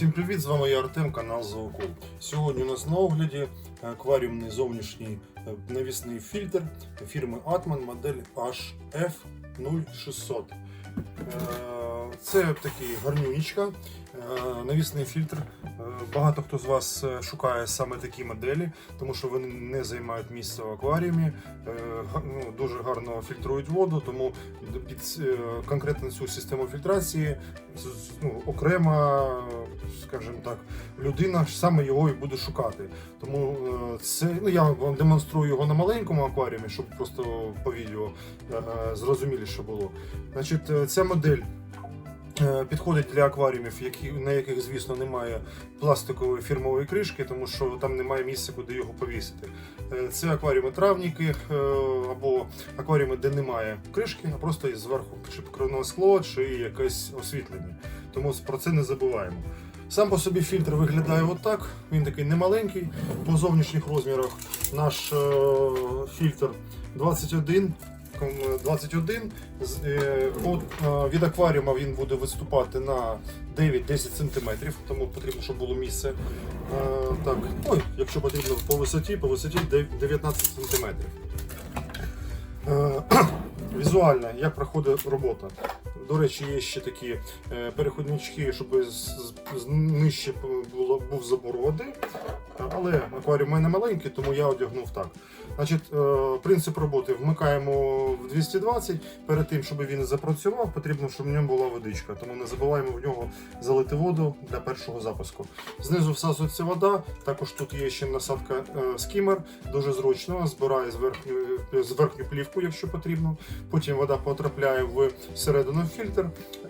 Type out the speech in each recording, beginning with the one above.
Всім привіт! З вами я Артем, канал Зоокул. Сьогодні у нас на огляді акваріумний зовнішній е, навісний фільтр фірми Atman модель HF0600. Це такий гарнюнічка, е, навісний фільтр. Е, Багато хто з вас е, шукає саме такі моделі, тому що вони не займають місце в акваріумі, ну, дуже гарно фільтрують воду, тому під конкретно цю систему фільтрації ну, окрема, скажімо так, людина саме його і буде шукати. Тому це ну я вам демонструю його на маленькому акваріумі, щоб просто по відео зрозуміліше було. Значить, ця модель. Е, Підходить для акваріумів, які, на яких, звісно, немає пластикової фірмової кришки, тому що там немає місця, куди його повісити. Е, Це акваріуми травніки е, або акваріуми, де немає кришки, а просто є зверху чи покривне скло, чи якесь освітлення. Тому про це не забуваємо. Сам по собі фільтр виглядає отак. Він такий немаленький. По зовнішніх розмірах наш фільтр 21. Ком- 21. З- е, по- е, від акваріума він буде виступати на 9-10 см, тому потрібно, щоб було місце. Е, так, ой, якщо потрібно по висоті, по висоті 19 см. Е, Візуально, як проходить робота. До речі, є ще такі е, переходнички, щоб нижче було, був забор води. Але акваріум у мене маленький, тому я одягнув так. Значить, е, принцип роботи вмикаємо в 220. Перед тим, щоб він запрацював, потрібно, щоб в ньому була водичка. Тому не забуваємо в нього залити воду для першого запуску. Знизу всасується вода. Також тут є ще насадка е, скімер, дуже зручно, збирає з верхню, плівку, якщо потрібно. Потім вода потрапляє в середину фільтр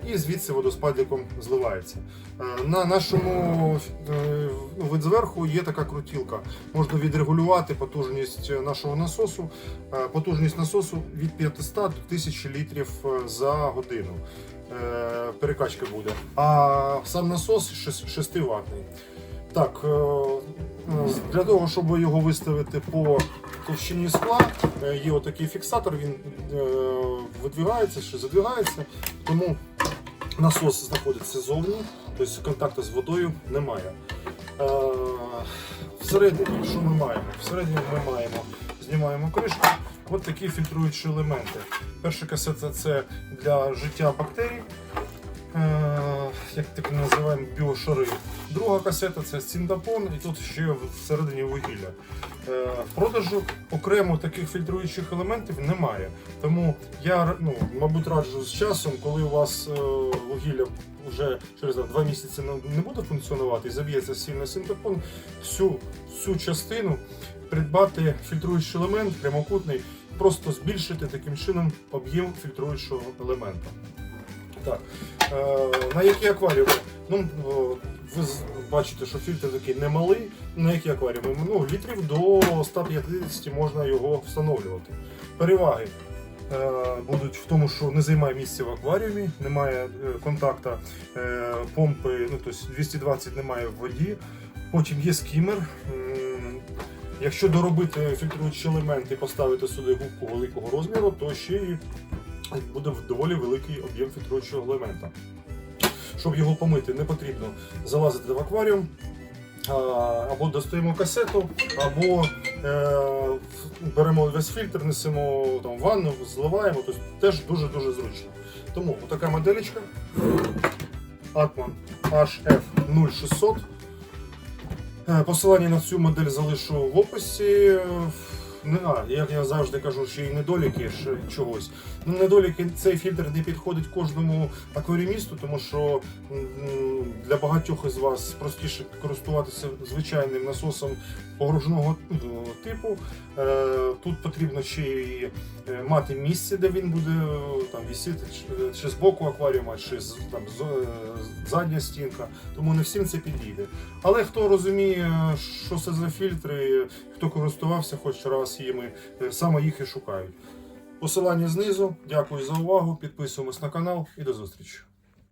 і звідси водоспадником зливається. Е, На нашому е, вид зверху є така крутілка. Можна відрегулювати потужність нашого насосу. Е, Потужність насосу від 500 до 1000 літрів за годину. Перекачка буде. А сам насос 6 ватний. Так, е, е, для того, щоб його виставити по товщині скла, е, є отакий фіксатор, він видвигається чи задвигається, тому насос знаходиться ззовні, тобто контакту з водою немає. Всередині, що ми маємо? Всередині ми маємо, знімаємо кришку, от такі фільтруючі елементи. Перша касета це для життя бактерій, як так називаємо біошари. Друга касета це синтапон, і тут ще всередині вугілля. Е, В продажу окремо таких фільтруючих елементів немає. Тому я ну, мабуть раджу з часом, коли у вас е, вугілля вже через два місяці не- буде функціонувати і заб'ється сильно синтепон, всю цю частину придбати фільтруючий елемент прямокутний, просто збільшити таким чином об'єм фільтруючого елемента. Так. Е, на які акваріуми? Ну, ви бачите, що фільтр такий немалий. На які акваріуми? Ну, літрів до 150 можна його встановлювати. Переваги е, будуть в тому, що не займає місця в акваріумі, немає е, контакта е, помпи, ну, тобто 220 немає в воді. Потім є скімер. Якщо доробити фільтруючі елементи і поставити сюди губку великого розміру, то ще й буде доволі великий об'єм фільтруючого елемента. Щоб його помити, не потрібно залазити в акваріум, або достаємо касету, або е, беремо весь фільтр, несемо там, ванну, зливаємо, тобто теж дуже-дуже зручно. Тому така моделечка Atman HF0600. Е, Посилання на цю модель залишу в описі. А, як я завжди кажу, ще й недоліки ще чогось. Ну, недоліки цей фільтр не підходить кожному акваріумісту, тому що для багатьох із вас простіше користуватися звичайним насосом погружного е, типу. Е, Тут потрібно ще й е, мати місце, де він буде е, там вісіти, чи, з боку акваріума, чи з там задня стінка. Тому не всім це підійде. Але хто розуміє, що це за фільтри, хто користувався хоч раз їми, е, саме їх і шукають. Посилання знизу. Дякую за увагу. Підписуємось на канал і до зустрічі.